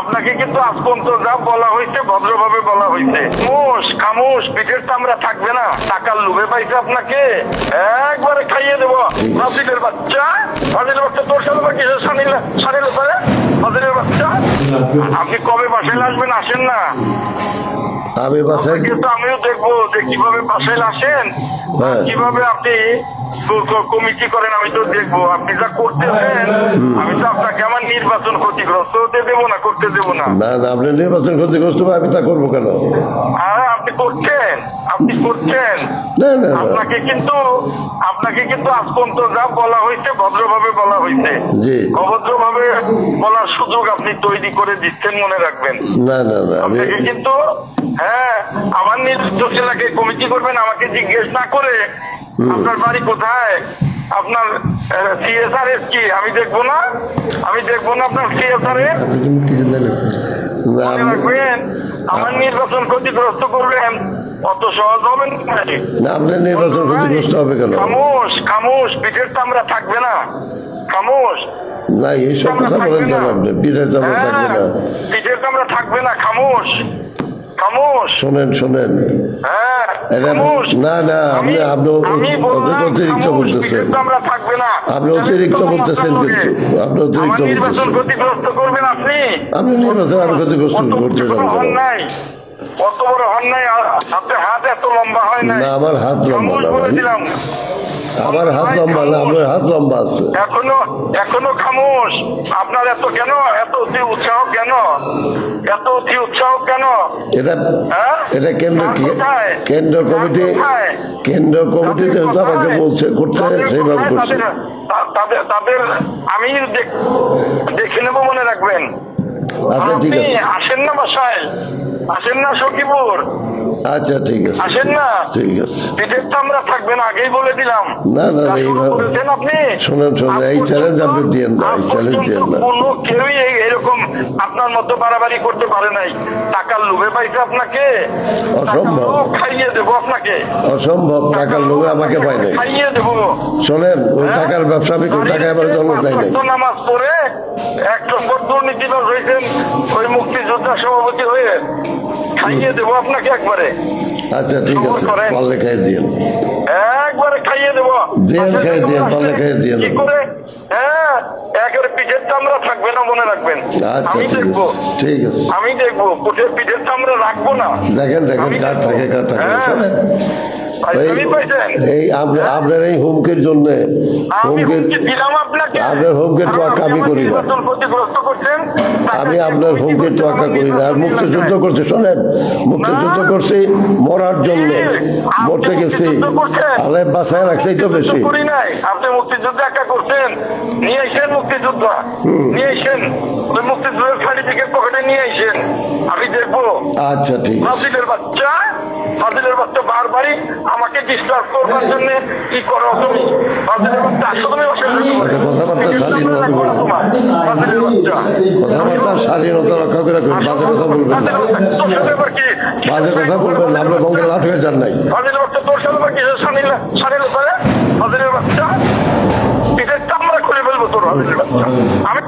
আপনাকে কিন্তু আজ পর্যন্ত যা বলা হয়েছে, ভদ্রভাবে বলা হয়েছে। মোষ খামোশ, পিঠের চামড়া থাকবে না। টাকার লোভে পাইছে আপনাকে। একবারে খাইয়ে দেবো। ফাজিলের বাচ্চা। ফাজিলের বাচ্চা তোর সাথে বা কিসের সানিল সানিল ফাজিলের বাচ্চা? আপনি কবে বাসায় আসবেন আসেন না। আমি বাসায় কিন্তু আমিও দেখব যে কীভাবে বাসায় আসেন হ্যাঁ। কীভাবে আপনি কমিটি করেন আমি তো দেখব। আপনি যা করতেছেন আমি তো আপনাকে আমার নির্বাচন ক্ষতিগ্রস্ত হতে দেবো না করতে দেবো না। না না আপনি নির্বাচন ক্ষতিগ্রস্ত আমি তা করব কেন? আর আপনি করছেন আপনি করছেন। আপনাকে কিন্তু আপনাকে কিন্তু আজ পর্যন্ত যা বলা হয়েছে ভদ্রভাবে বলা হয়েছে। জি। অভদ্রভাবে সুযোগ আপনি তৈরি করে দিচ্ছেন মনে রাখবেন। না না না আপনাকে কিন্তু হ্যাঁ আমার নির্দিষ্ট এলাকায় কমিটি করবেন আমাকে জিজ্ঞেস না করে আপনার বাড়ি কোথায়? আপনার সিএসআর এস কি? আমি দেখব না আমি দেখব না আপনার সিএসআর এর মনে রাখবেন আমার নির্বাচন ক্ষতিগ্রস্ত করবেন অত সহজ হবে না। না আপনার নির্বাচন ক্ষতিগ্রস্ত হবে কেন? খামোশ খামোশ পিঠের চামড়া থাকবে না। না এইসব কথা বলেন কেন আপনি? পিঠের চামড়া থাকবে না। হ্যাঁ, পিঠের চামড়া থাকবে না খামোশ। খামোশ। শোনেন শোনেন। এটা- খামোশ। না, না, আপনি- আপনি অ- আমি অ- বললাম অতিরিক্ত বলতেছেন। পিঠের চামড়া থাকবে না। আপনি অতিরিক্ত বলতেছেন কিন্তু। আপনি অতিরিক্ত আমার বলতেছেন। আপনি। আপনি নির্বাচন আমি ক্ষতিগ্রস্ত করতে যাব হন কেন? নাই। অত বড় হন নাই। হাত এত লম্বা হয় নাই। না, আমার হাত লম্বা খামোশ না, ভাই। আমার হাত লম্বা না আপনার হাত লম্বা আছে। এখনও এখনও খামোশ। আপনার এত কেন? এত অতি উৎসাহ কেন? এত অতি উৎসাহ কেন? এটা হ্যাঁ? এটা কেন্দ্র কেন্দ্র কমিটি? কেন্দ্র কমিটি যেহেতু আমাকে বলছে করতে সেইভাবে? করছে। তাদের- তাদের আমি দেখ- দেখে নেব মনে রাখবেন। আচ্ছা ঠিক আছে। আসেন না বাসায়। আসেন না সখীপুর। আচ্ছা ঠিক আছে। আসেন না। ঠিক আছে। পিঠের চামড়া থাকবেন আগেই বলে দিলাম। না, না, শুরু এইভাবে- আপনি। শোনেন, শোনেন, এই challenge আপনি দিয়েন না, এই পর্যন্ত দিয়েন না। কোনো কেউই এরকম আপনার মতো বাড়াবাড়ি করতে পারে নাই। টাকার লোভে পাইছে আপনাকে। অসম্ভব। খাইয়ে দেবো আপনাকে। অসম্ভব টাকার লোভে আমাকে পাই নাই। খাইয়ে দেবো। শোনেন ওই হ্যাঁ? টাকার ব্যবসা আমি কোন টাকায় আমার জন্ম দেয় নাই। নামাজ পড়ে এক নম্বর দুর্নীতিবাজ হয়েছেন ওই মুক্তিযোদ্ধা সভাপতি হয়ে। খাইয়ে দেবো আপনাকে একবারে। আচ্ছা ঠিক আছে। পারলে একবারে খাইয়ে দেবো। দেন খাইয়ে দিয়েন, পারলে খাইয়ে দিয়েন। কি করে? হ্যাঁ একের পিঠের চামড়া থাকবে না মনে রাখবেন? আচ্ছা ঠিক দেখব। আছে ঠিক আছে। আমি দেখব পিঠের পিঠের চামড়া রাখব না। দেখেন দেখেন কার। থাকে কার থাকে হ্যাঁ। এই পাইছেন আপনার এই হুমকির জন্য হুমকির হুমকি আপনার হুমকির আর তোয়াক্কা আমি করি না। আমি আপনার হুমকির তোয়াক্কা করি না। আর মুক্তিযুদ্ধ করছে। শোনেন। মুক্তিযুদ্ধ করছি মরার জন্য। মরতে গেছি। আলে বাসায় রাখছি তো বেশি। আপনি মুক্তিযুদ্ধ একা করছেন। নিয়ে আইসেন মুক্তিযুদ্ধ নিয়ে ওই মুক্তিযুদ্ধের সার্টিফিকেট পকেটে নিয়ে আইসেন আমি দেখব। আচ্ছা ঠিক আছে। বাচ্চা ফাজিলের বাচ্চা বারবারই আমাকে ডিস্টার্ব করবার জন্য কি করো তুমি? আমরা খুলে ফেলব তোর আমি